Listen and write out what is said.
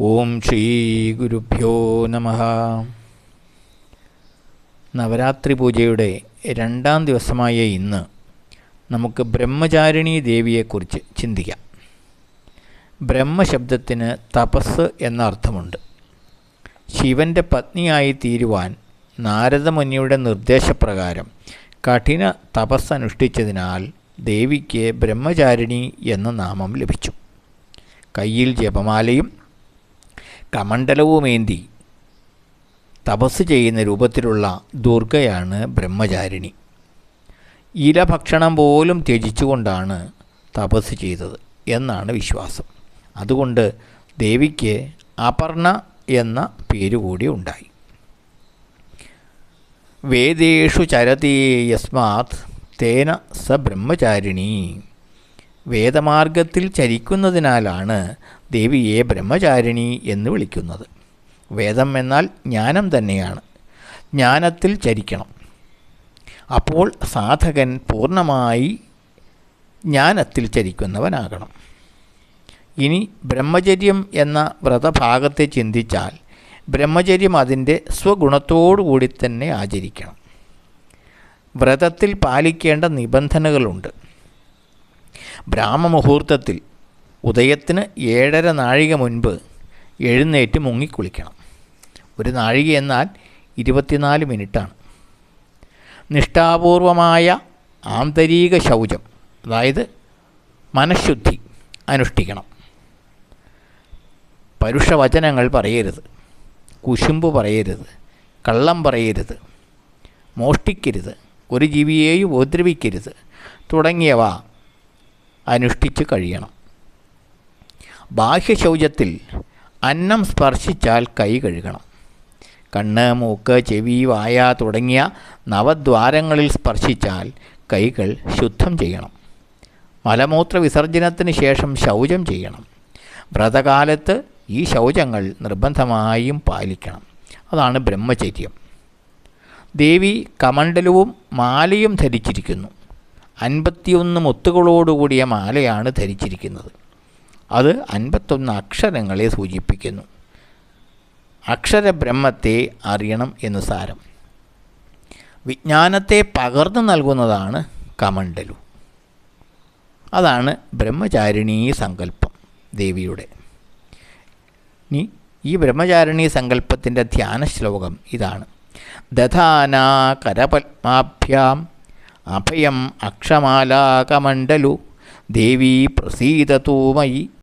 ഓം ശ്രീ ഗുരുഭ്യോ നമ. നവരാത്രി പൂജയുടെ രണ്ടാം ദിവസമായ ഇന്ന് നമുക്ക് ബ്രഹ്മചാരിണി ദേവിയെക്കുറിച്ച് ചിന്തിക്കാം. ബ്രഹ്മശബ്ദത്തിന് തപസ് എന്ന അർത്ഥമുണ്ട് ശിവന്റെ പത്നിയായി തീരുവാൻ നാരദമുനിയുടെ നിർദ്ദേശപ്രകാരം കഠിന തപസ് അനുഷ്ഠിച്ചതിനാൽ ദേവിക്ക് ബ്രഹ്മചാരിണി എന്ന നാമം ലഭിച്ചു. കയ്യിൽ ജപമാലയും കമണ്ഡലവുമേന്തി തപസ് ചെയ്യുന്ന രൂപത്തിലുള്ള ദുർഗയാണ് ബ്രഹ്മചാരിണി. ഇല ഭക്ഷണം പോലും ത്യജിച്ചുകൊണ്ടാണ് തപസ് ചെയ്തത് എന്നാണ് വിശ്വാസം. അതുകൊണ്ട് ദേവിക്ക് അപർണ എന്ന പേരുകൂടി ഉണ്ടായി. വേദേഷു ചരതി യസ്മാത് തേന സ ബ്രഹ്മചാരിണി വേദമാർഗത്തിൽ ചരിക്കുന്നതിനാലാണ് ദേവിയെ ബ്രഹ്മചാരിണി എന്ന് വിളിക്കുന്നത്. വേദം എന്നാൽ ജ്ഞാനം തന്നെയാണ്. ജ്ഞാനത്തിൽ ചരിക്കണം. അപ്പോൾ സാധകൻ പൂർണമായി ജ്ഞാനത്തിൽ ചരിക്കുന്നവനാകണം. ഇനി ബ്രഹ്മചര്യം എന്ന വ്രതഭാഗത്തെ ചിന്തിച്ചാൽ ബ്രഹ്മചര്യം അതിന്റെ സ്വഗുണത്തോടുകൂടി തന്നെ ആചരിക്കണം. വ്രതത്തിൽ പാലിക്കേണ്ട നിബന്ധനകളുണ്ട്. ബ്രാഹ്മമുഹൂർത്തത്തിൽ ഉദയത്തിന് ഏഴര നാഴിക മുൻപ് എഴുന്നേറ്റ് മുങ്ങിക്കുളിക്കണം. ഒരു നാഴിക എന്നാൽ ഇരുപത്തിനാല് മിനിറ്റാണ്. നിഷ്ഠാപൂർവമായ ആന്തരിക ശൗചം അതായത് മനഃശുദ്ധി അനുഷ്ഠിക്കണം. പരുഷവചനങ്ങൾ പറയരുത് കുശുമ്പ് പറയരുത് കള്ളം പറയരുത് മോഷ്ടിക്കരുത് ഒരു ജീവിയെയും ഉപദ്രവിക്കരുത് തുടങ്ങിയവ അനുഷ്ഠിച്ച് കഴിയണം. ബാഹ്യശൗചത്തിൽ അന്നം സ്പർശിച്ചാൽ കൈ കഴുകണം. കണ്ണ് മൂക്ക് ചെവി വായ തുടങ്ങിയ നവദ്വാരങ്ങളിൽ സ്പർശിച്ചാൽ കൈകൾ ശുദ്ധം ചെയ്യണം. മലമൂത്ര വിസർജനത്തിന് ശേഷം ശൗചം ചെയ്യണം. വ്രതകാലത്ത് ഈ ശൗചങ്ങൾ നിർബന്ധമായും പാലിക്കണം. അതാണ് ബ്രഹ്മചര്യം. ദേവി കമണ്ഡലവും മാലയും ധരിച്ചിരിക്കുന്നു. അൻപത്തിയൊന്ന് മുത്തുകളോടുകൂടിയ മാലയാണ് ധരിച്ചിരിക്കുന്നത്. അത് അൻപത്തൊന്ന് അക്ഷരങ്ങളെ സൂചിപ്പിക്കുന്നു. അക്ഷരബ്രഹ്മത്തെ അറിയണം എന്ന് സാരം. വിജ്ഞാനത്തെ പകർന്നു നൽകുന്നതാണ് കമണ്ഡലു. അതാണ് ബ്രഹ്മചാരിണീ സങ്കല്പം ദേവിയുടെ. ഇനി ഈ ബ്രഹ്മചാരിണീ സങ്കല്പത്തിന്റെ ധ്യാന ശ്ലോകം ഇതാണ്. ദധാന കരപത്മാഭ്യാം അഭയം അക്ഷമാലാകമണ്ഡലു ദേവീ പ്രസീദതൂമയി